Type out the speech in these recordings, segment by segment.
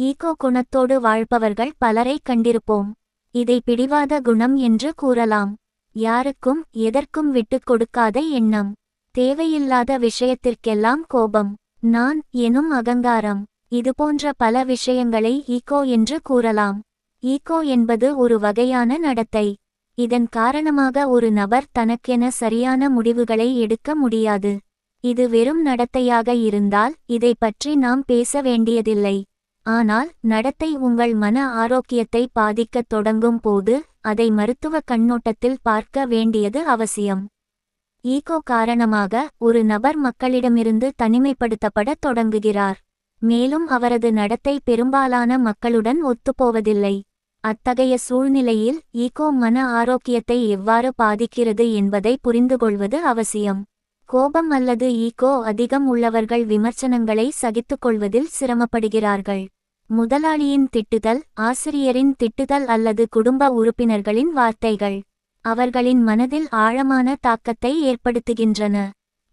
Ego குணத்தோடு வாழ்பவர்கள் பலரை கண்டிருப்போம். இதை பிடிவாத குணம் என்று கூறலாம். யாருக்கும் எதற்கும் விட்டுக் கொடுக்காத எண்ணம். தேவையில்லாத விஷயத்திற்கெல்லாம் கோபம். நான் எனும் அகங்காரம். இதுபோன்ற பல விஷயங்களை ஈகோ என்று கூறலாம். ஈகோ என்பது ஒரு வகையான நடத்தை. இதன் காரணமாக ஒரு நபர் தனக்கென சரியான முடிவுகளை எடுக்க முடியாது. இது வெறும் நடத்தையாக இருந்தால் இதை பற்றி நாம் பேச வேண்டியதில்லை. ஆனால் நடத்தை உங்கள் மன ஆரோக்கியத்தை பாதிக்கத் தொடங்கும் போது அதை மருத்துவ கண்ணோட்டத்தில் பார்க்க வேண்டியது அவசியம். ஈகோ காரணமாக ஒரு நபர் மக்களிடமிருந்து தனிமைப்படுத்தப்படத் தொடங்குகிறார். மேலும் அவரது நடத்தை பெரும்பாலான மக்களுடன் ஒத்துப்போவதில்லை. அத்தகைய சூழ்நிலையில் ஈகோ மன ஆரோக்கியத்தை எவ்வாறு பாதிக்கிறது என்பதை புரிந்துகொள்வது அவசியம். கோபம் அல்லது ஈகோ அதிகம் உள்ளவர்கள் விமர்சனங்களை சகித்துக்கொள்வதில் சிரமப்படுகிறார்கள். முதலாளியின் திட்டுதல் ஆசிரியரின் திட்டுதல் அல்லது குடும்ப உறுப்பினர்களின் வார்த்தைகள் அவர்களின் மனதில் ஆழமான தாக்கத்தை ஏற்படுத்துகின்றன.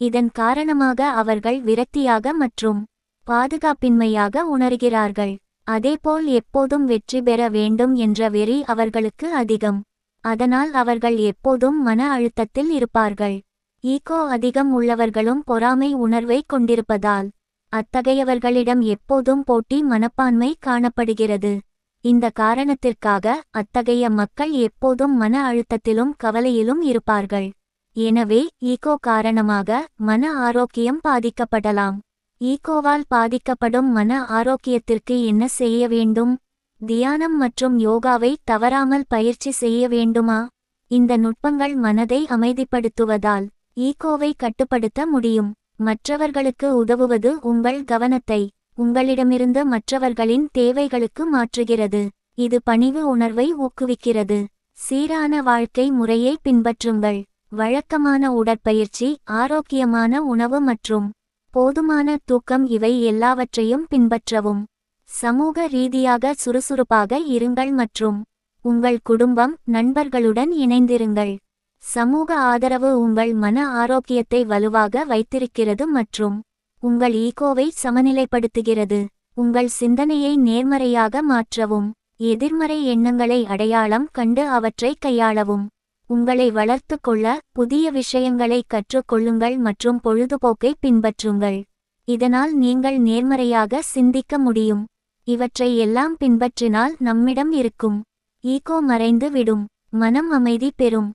இதன் காரணமாக அவர்கள் விரக்தியாக மற்றும் பாதுகாப்பின்மையாக உணர்கிறார்கள். அதேபோல் எப்போதும் வெற்றி பெற வேண்டும் என்ற வெறி அவர்களுக்கு அதிகம். அதனால் அவர்கள் எப்போதும் மன அழுத்தத்தில் இருப்பார்கள். ஈகோ அதிகம் உள்ளவர்களும் பொறாமை உணர்வை கொண்டிருப்பதால் அத்தகையவர்களிடம் எப்போதும் போட்டி மனப்பான்மை காணப்படுகிறது. இந்த காரணத்திற்காக அத்தகைய மக்கள் எப்போதும் மன அழுத்தத்திலும் கவலையிலும் இருப்பார்கள். எனவே ஈகோ காரணமாக மன ஆரோக்கியம் பாதிக்கப்படலாம். ஈகோவால் பாதிக்கப்படும் மன ஆரோக்கியத்திற்கு என்ன செய்ய வேண்டும்? தியானம் மற்றும் யோகாவை தவறாமல் பயிற்சி செய்ய வேண்டுமா? இந்த நுட்பங்கள் மனதை அமைதிப்படுத்துவதால் ஈகோவை கட்டுப்படுத்த முடியும். மற்றவர்களுக்கு உதவுவது உங்கள் கவனத்தை உங்களிடமிருந்து மற்றவர்களின் தேவைகளுக்கு மாற்றுகிறது. இது பணிவு உணர்வை ஊக்குவிக்கிறது. சீரான வாழ்க்கை முறையை பின்பற்றுங்கள். வழக்கமான உடற்பயிற்சி ஆரோக்கியமான உணவு மற்றும் போதுமான தூக்கம் இவை எல்லாவற்றையும் பின்பற்றவும். சமூக ரீதியாக சுறுசுறுப்பாக இருங்கள் மற்றும் உங்கள் குடும்பம் நண்பர்களுடன் இணைந்திருங்கள். சமூக ஆதரவு உங்கள் மன ஆரோக்கியத்தை வலுவாக வைத்திருக்கிறது மற்றும் உங்கள் ஈகோவை சமநிலைப்படுத்துகிறது. உங்கள் சிந்தனையை நேர்மறையாக மாற்றவும் எதிர்மறை எண்ணங்களை அடையாளம் கண்டு அவற்றை கையாளவும். உங்களை வளர்த்து கொள்ள புதிய விஷயங்களை கற்றுக்கொள்ளுங்கள் மற்றும் பொழுதுபோக்கை பின்பற்றுங்கள். இதனால் நீங்கள் நேர்மறையாக சிந்திக்க முடியும். இவற்றை எல்லாம் பின்பற்றினால் நம்மிடம் இருக்கும். ஈகோ மறைந்து விடும் மனம் அமைதி பெறும்.